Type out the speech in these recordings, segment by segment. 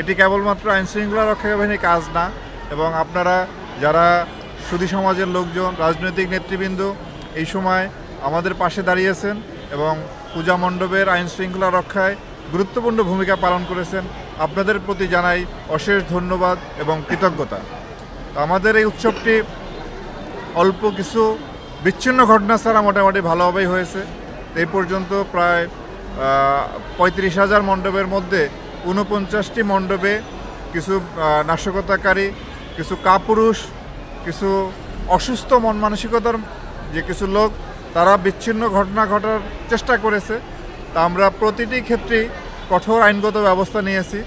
এটি কেবলমাত্র আইনশৃঙ্খলা রক্ষা বাহিনীর কাজ না, এবং আপনারা যারা সুধী সমাজের লোকজন, রাজনৈতিক নেতৃবৃন্দ, এই সময় আমাদের পাশে দাঁড়িয়েছেন এবং পূজা মণ্ডপের আইন শৃঙ্খলা রক্ষায় গুরুত্বপূর্ণ ভূমিকা পালন করেছেন, আপনাদের প্রতি জানাই অশেষ ধন্যবাদ এবং কৃতজ্ঞতা। আমাদের এই উৎসবটি অল্প কিছু বিচ্ছিন্ন ঘটনা ছাড়া মোটামুটি ভালোভাবেই হয়েছে। এই পর্যন্ত প্রায় পঁয়ত্রিশ হাজার মণ্ডপের মধ্যে ঊনপঞ্চাশটি মণ্ডপে কিছু নাশকতাকারী, কিছু কাপুরুষ, কিছু অসুস্থ মন মানসিকতার যে কিছু লোক, তারা বিচ্ছিন্ন ঘটনা ঘটার চেষ্টা করেছে। তা আমরা প্রতিটি ক্ষেত্রেই কঠোর আইনগত ব্যবস্থা নিয়েছি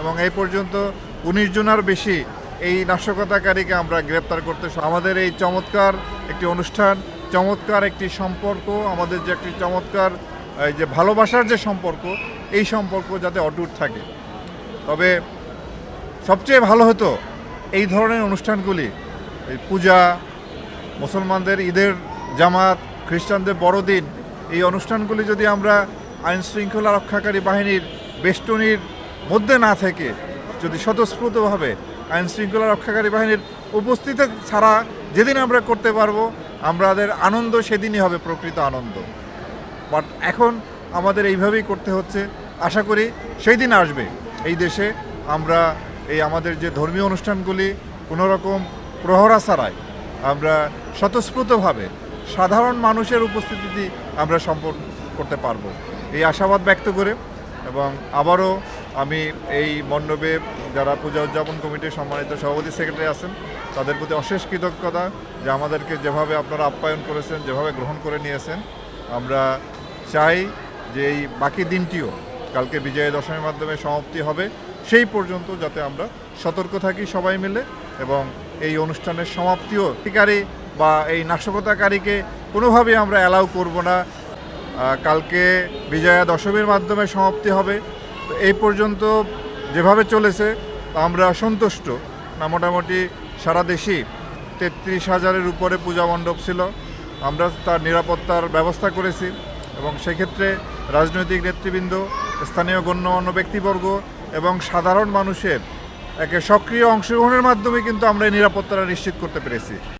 এবং এই পর্যন্ত উনিশ জনের বেশি এই নাশকতাকারীকে আমরা গ্রেপ্তার করতে আমাদের এই চমৎকার একটি অনুষ্ঠান, চমৎকার একটি সম্পর্ক, আমাদের যে একটি চমৎকার এই যে ভালোবাসার যে সম্পর্ক, এই সম্পর্ক যাতে অটুট থাকে। তবে সবচেয়ে ভালো হতো এই ধরনের অনুষ্ঠানগুলি। এই পূজা, মুসলমানদের ঈদের জামাত, খ্রিস্টানদের বড়দিন, এই অনুষ্ঠানগুলি যদি আমরা আইন শৃঙ্খলা রক্ষাকারী বাহিনীর বেষ্টনীর মধ্যে না থেকে যদি স্বতঃস্ফূর্তভাবে আইন শৃঙ্খলা রক্ষাকারী বাহিনীর উপস্থিতি ছাড়া যেদিন আমরা করতে পারব আমাদের আনন্দ সেদিনই হবে প্রকৃত আনন্দ। বাট এখন আমাদের এইভাবেই করতে হচ্ছে। আশা করি সেই দিন আসবে। এই দেশে আমরা এই আমাদের যে ধর্মীয় অনুষ্ঠানগুলি কোনোরকম প্রহরা ছাড়াই আমরা স্বতঃস্ফূর্তভাবে সাধারণ মানুষের উপস্থিতিতে আমরা সম্পন্ন করতে পারব। এই আশাবাদ ব্যক্ত করে এবং আবারও আমি এই মণ্ডপে যারা পূজা উদযাপন কমিটির সম্মানিত সভাপতি সেক্রেটারি আছেন, তাদের প্রতি অশেষ কৃতজ্ঞতা যে আমাদেরকে যেভাবে আপনারা আপ্যায়ন করেছেন, যেভাবে গ্রহণ করে নিয়েছেন, আমরা চাই যে এই বাকি দিনটিও কালকে বিজয়া দশমীর মাধ্যমে সমাপ্তি হবে, সেই পর্যন্ত যাতে আমরা সতর্ক থাকি সবাই মিলে এবং এই অনুষ্ঠানের সমাপ্তিও শিকারী বা এই নাশকতাকারীকে কোনোভাবেই আমরা অ্যালাউ করব না। কালকে বিজয়া দশমীর মাধ্যমে সমাপ্তি হবে। তো এই পর্যন্ত যেভাবে চলেছে, আমরা সন্তুষ্ট। না, মোটামুটি সারা দেশেই তেত্রিশ হাজারের উপরে পূজা মণ্ডপ ছিল। আমরা তার নিরাপত্তার ব্যবস্থা করেছি। এবং সেক্ষেত্রে রাজনৈতিক নেতৃবৃন্দ, স্থানীয় গণ্যমান্য ব্যক্তিবর্গ এবং সাধারণ মানুষের একে সক্রিয় অংশগ্রহণের মাধ্যমে কিন্তু আমরা এই নিরাপত্তাটা নিশ্চিত করতে পেরেছি।